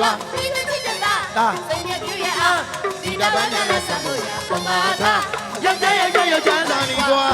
ပါဒီမချစ်တဲ့သားဒါစိတ်မြပြည့်ရအောင်ဒီတာဘာနာဆံဖို့ရပမာသာရောက်တဲ့ရောက်ရောက်ချမ်းသာနေကွာ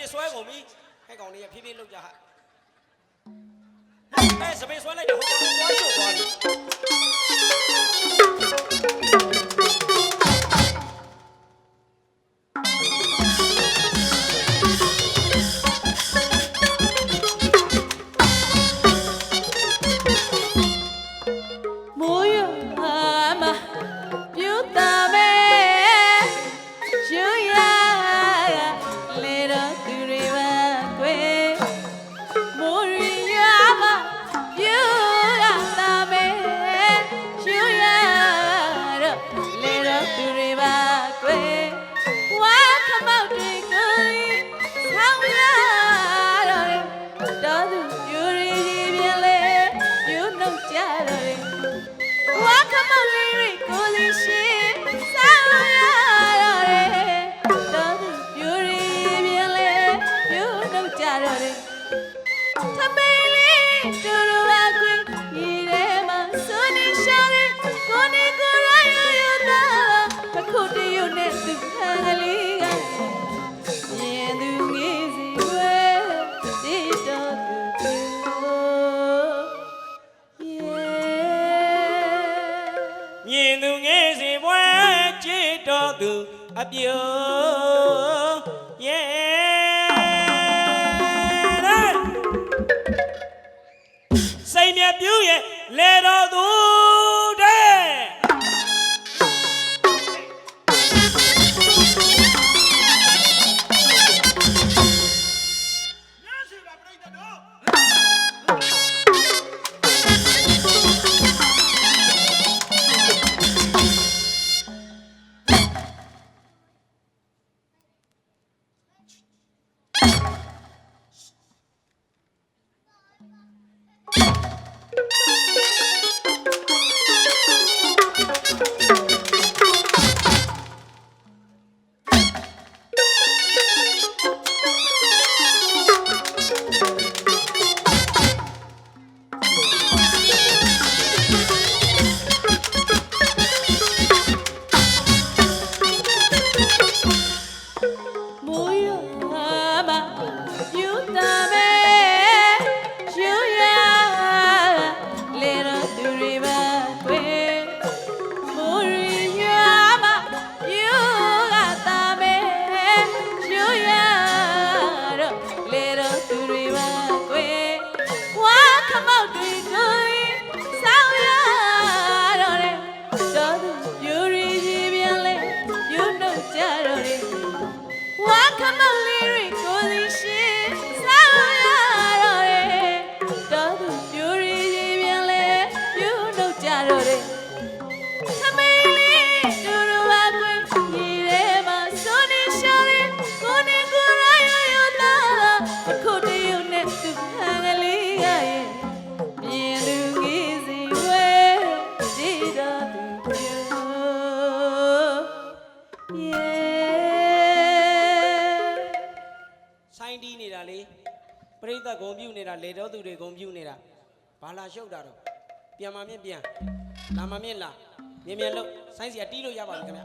နေဆွဲကုန်ပြီဟဲ့ကောင်လေးကဖြည်းဖြည်းလှုပ်ကြဟာအဲစပင်ဆွဲလိုက်တော့ဟိုကောင်ကသွားချုပ်သွားပြီ သူအပြုံး မိုးရမပြူတာပဲ ဘာလာရှုပ်တာတော့ပြန်မမြင်ပြန်လာမမြင်လာမြင်မြန်လို့ဆိုင်းစီကတီးလို့ရပါပြီခင်ဗျာ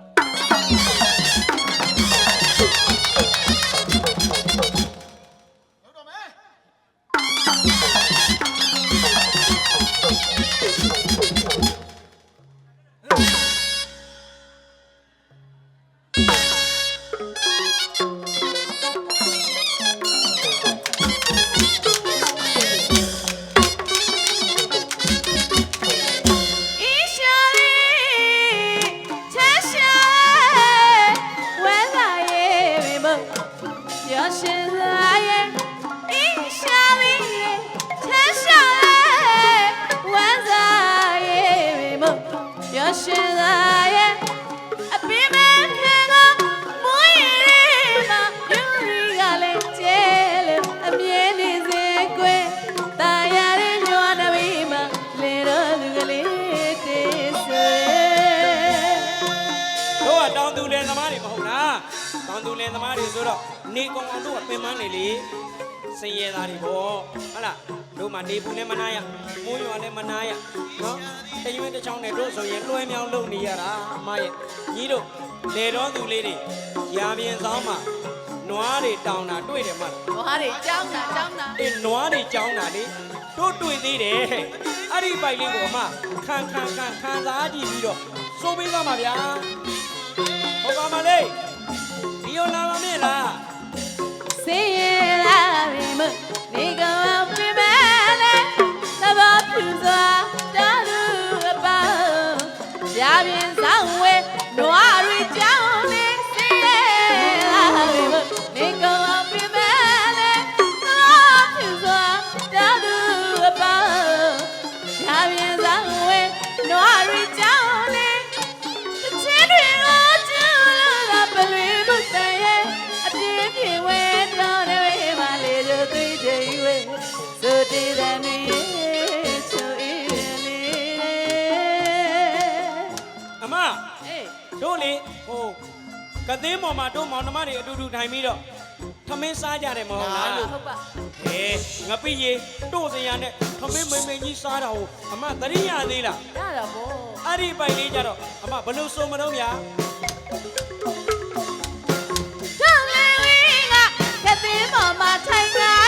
တွေမဟုတ်လားတောင်သူလယ်သမားတွေဆိုတော့နေကောင်အောင်တို့ကပင်ပန်းနေလေစင်ရဲသားတွေပေါ့ဟုတ်လားတို့မှနေဘူးလည်းမနာရမိုးရွာလည်းမနာရနော်တရွေးတစ်ချောင်းနဲ့တို့ဆိုရင်လွှဲမြောင်းလုပ်နေရတာအမရဲ့ညီတို့လေတော်သူလေးတွေရာပြင်ဆောင်မှာနွားတွေတောင်းတာတွေ့တယ်မလား။ဘာတွေကြောင်းတာကြောင်းတာအေးနွားတွေကြောင်းတာလေတို့တွေ့သေးတယ်ဟဲ့အဲ့ဒီပိုက်လေးကိုအမခံခံခံခံစားကြည့်ပြီးတော့စိုးပေးသွားမှာဗျာ ဟုတ်ပါမလေးဒီလိုလာမမေ့လားစေရလာပြီမနေ သင်းပေါ်မှာတို့မောင်နှမတွေအတူတူထိုင်ပြီးတော့ထမင်းစားကြတယ်မဟုတ်လားလို့ဟုတ်ပါဟဲငပိရေတို့စရာနဲ့ထမင်းမိန်မိန်ကြီးစားတာကိုအမသတိရသေးလားရတာဗောအဲ့ဒီပိုင်လေးကြတော့အမဘလို့စုံမတော့ဗျာတောင်းလေဝင်းကကတဲ့ပေါ်မှာထိုင်လာ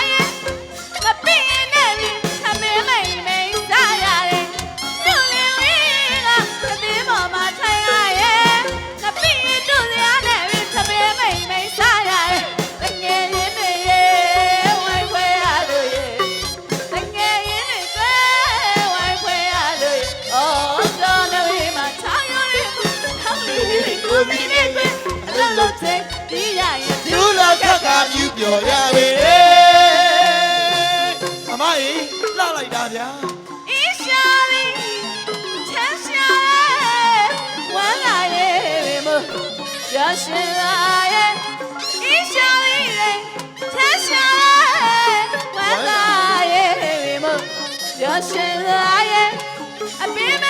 စေဒီရရင်သူ့လောက်ခက်ကပြူပျော်ရပေအမကြီးလှလိုက်တာဗျာအေးရှာလေးချမ်းရှာလေးဝမ်းလာရဲ့မရရှင်လာရဲ့အေးရှာလေးချမ်းရှာလေးဝမ်းလာရဲ့မရရှင်လာရဲ့အပင်မ